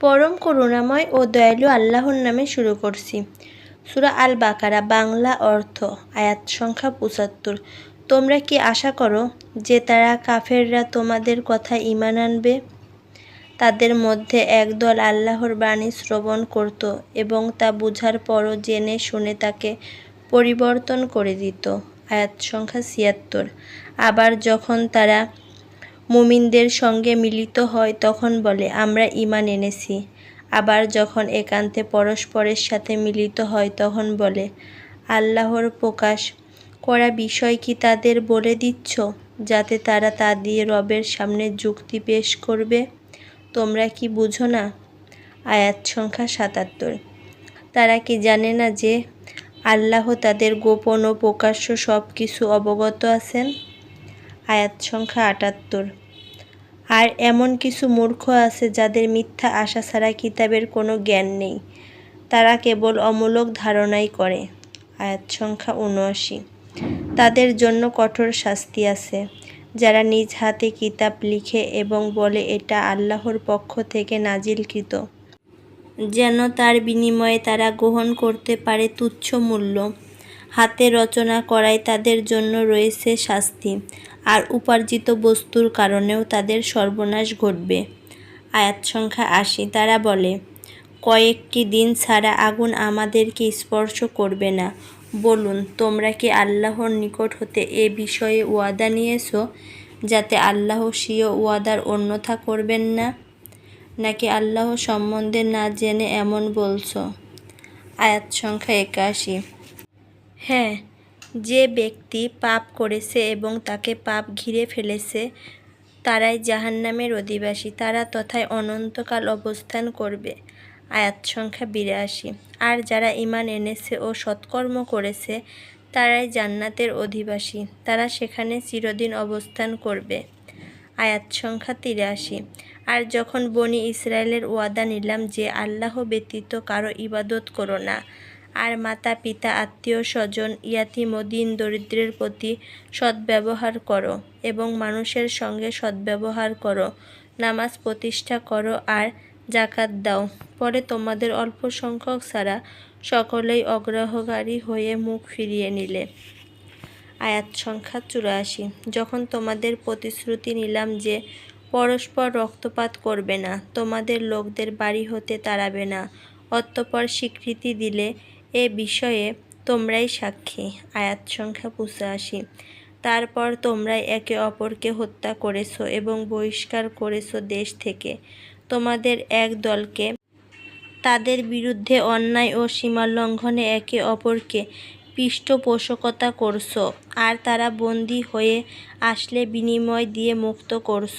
পরম করুণাময় ও দয়ালু আল্লাহর নামে শুরু করছি। সুরা আল বাকারা বাংলা অর্থ, আয়াত সংখ্যা পঁচাত্তর। তোমরা কি আশা করো যে তারা কাফেররা তোমাদের কথা ঈমান আনবে? তাদের মধ্যে একদল আল্লাহর বাণী শ্রবণ করত এবং তা বুঝার পরও জেনে শুনে তাকে পরিবর্তন করে দিত। আয়াত সংখ্যা ছিয়াত্তর। আবার যখন তারা মুমিনদের সঙ্গে মিলিত হয় তখন বলে, আমরা ঈমান এনেছি। আবার যখন একান্তে পরস্পরের সাথে মিলিত হয় তখন বলে, আল্লাহর প্রকাশ করা বিষয় কি তাদের বলে দিচ্ছ, যাতে তারা তা দিয়ে রবের সামনে যুক্তি পেশ করবে? তোমরা কি বুঝো না? আয়াত সংখ্যা সাতাত্তর। তারা কি জানে না যে আল্লাহ তাদের গোপন ও প্রকাশ্য সব কিছু অবগত আছেন? আয়াত সংখ্যা আটাত্তর। আর এমন কিছু মূর্খ আছে যাদের মিথ্যা আশা ছাড়া কিতাবের কোনো জ্ঞান নেই। তারা কেবল অমূলক ধারণাই করে। আয়াত সংখ্যা উনআশি। তাদের জন্য কঠোর শাস্তি আছে। যারা নিজ হাতে কিতাব লিখে এবং বলে এটা আল্লাহর পক্ষ থেকে নাজিলকৃত। যেন তার বিনিময়ে তারা গ্রহণ করতে পারে তুচ্ছ মূল্য। হাতে রচনা করায় তাদের জন্য রয়েছে শাস্তি। আর উপার্জিত বস্তুর কারণেও তাদের সর্বনাশ ঘটবে। আয়াত সংখ্যা আশি, তারা বলে, কয়েকটি দিন ছাড়া আগুন আমাদেরকে স্পর্শ করবে না। বলুন, তোমরা কি আল্লাহর নিকট হতে এ বিষয়ে ওয়াদা নিয়েছো, যাতে আল্লাহ স্বীয় ওয়াদার অন্যথা করবেন না? নাকি আল্লাহ সম্বন্ধে না জেনে এমন বলছো? আয়াত সংখ্যা একাশি। হ্যাঁ যে ব্যক্তি পাপ করেছে এবং তাকে পাপ ঘিরে ফেলেছে, তারাই জাহান্নামের অধিবাসী। তারা তথায় অনন্তকাল অবস্থান করবে। আয়াত সংখ্যা বিরাশি। আর যারা ইমান এনেছে ও সৎকর্ম করেছে, তারাই জান্নাতের অধিবাসী। তারা সেখানে চিরদিন অবস্থান করবে। আয়াত সংখ্যা তিরাশি। আর যখন বনি ইসরায়েলের ওয়াদা নিলাম যে আল্লাহ ব্যতীত কারও ইবাদত করো না আর মাতা, পিতা, আত্মীয়, স্বজন ইয়াতিমদিন দরিদ্রের প্রতি সদ্ব্যবহার করো এবং মানুষের সঙ্গে সদ্ব্যবহার করো। নামাজ প্রতিষ্ঠা করো আর জাকাত দাও। পরে তোমাদের অল্প সংখ্যক ছাড়া সকলেই অগ্রাহকারী হয়ে মুখ ফিরিয়ে নিলে। আয়াত সংখ্যা চুরাশি। যখন তোমাদের প্রতিশ্রুতি নিলাম যে পরস্পর রক্তপাত করবে না, তোমাদের লোকদের বাড়ি হতে তাড়াবে না, অতঃপর স্বীকৃতি দিলে এ বিষয়ে তোমরাই সাক্ষী। আয়াত সংখ্যা পঁচাশি। তারপর তোমরাই একে অপরকে হত্যা করেছ এবং বহিষ্কার করেছ দেশ থেকে। তোমাদের এক দলকে তাদের বিরুদ্ধে অন্যায় ও সীমালঙ্ঘনে একে অপরকে পৃষ্ঠপোষকতা করছ আর তারা বন্দী হয়ে আসলে বিনিময় দিয়ে মুক্ত করছ।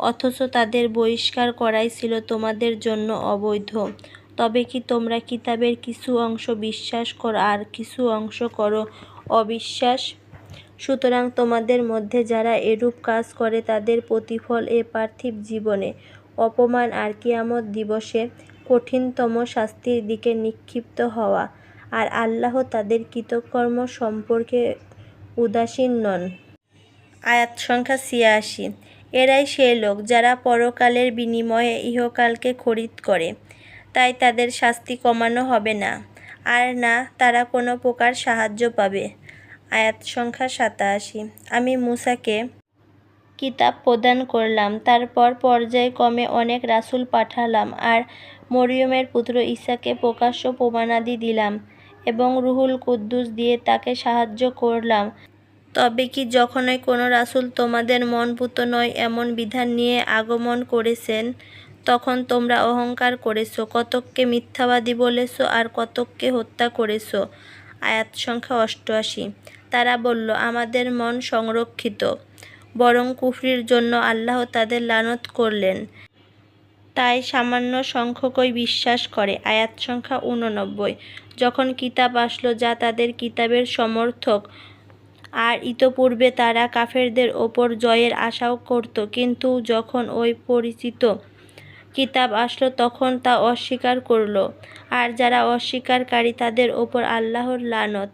অথচ তাদের বহিষ্কার করাই ছিল তোমাদের জন্য অবৈধ। তবে কি তোমরা কিতাবের কিছু অংশ বিশ্বাস করো আর কিছু অংশ করো অবিশ্বাস? সুতরাং তোমাদের মধ্যে যারা এরূপ কাজ করে তাদের প্রতিফল এ পার্থিব জীবনে। অপমান আর কিয়ামত দিবসে কঠিনতম শাস্তির দিকে নিক্ষিপ্ত হওয়া। আর আল্লাহ তাদের কৃতকর্ম সম্পর্কে উদাসীন নন। আয়াত সংখ্যা ছিয়াশি। এরাই সে লোক যারা পরকালের বিনিময়ে ইহকালকে খরিদ করে। তাই তাদের শাস্তি কমানো হবে না। আর না, তারা কোনো প্রকার সাহায্য পাবে। আয়াত সংখ্যা সাতাশি। আমি মুসাকে কিতাব প্রদান করলাম। তারপর পর্যায়ক্রমে অনেক রাসুল পাঠালাম আর মরিয়মের পুত্র ঈসাকে প্রকাশ্য প্রমাণাদি দিলাম এবং রুহুল কুদ্দুস দিয়ে তাকে সাহায্য করলাম। তবে কি যখনই কোনো রাসূল তোমাদের মনপুত নয়, এমন বিধান নিয়ে আগমন করেছেন? তখন তোমরা অহংকার করেছ, কতককে মিথ্যাবাদী বলেছ আর কতককে হত্যা করেছ। আয়াত সংখ্যা অষ্টআশি। তারা বলল, আমাদের মন সংরক্ষিত, বরং কুফরির জন্য আল্লাহ তাদের লানত করলেন। তাই সামান্য সংখ্যকই বিশ্বাস করে। আয়াত সংখ্যা উননব্বই যখন কিতাব আসলো যা তাদের কিতাবের সমর্থক, আর ইতপূর্বে তারা কাফেরদের ওপর জয়ের আশাও করত, কিন্তু যখন ওই পরিচিত কিতাব আসলো তখন তা অস্বীকার করল। আর যারা অস্বীকারী, তাদের ওপর আল্লাহর লানত।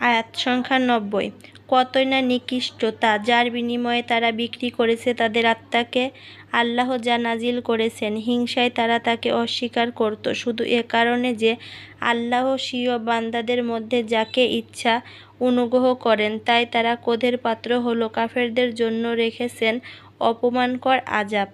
আয়াত সংখ্যা নব্বই। কতই না নিকৃষ্ট তা, যার বিনিময়ে তারা বিক্রি করেছে, তাদের আত্মাকে আল্লাহ যা নাজিল করেছেন, হিংসায় তারা তাকে অস্বীকার করত। শুধু এ কারণে যে আল্লাহ স্বীয় বান্দাদের মধ্যে যাকে ইচ্ছা অনুগ্রহ করেন, তাই তারা কোধের পাত্র হলো, কাফেরদের জন্য রেখেছেন অপমানকর আজাব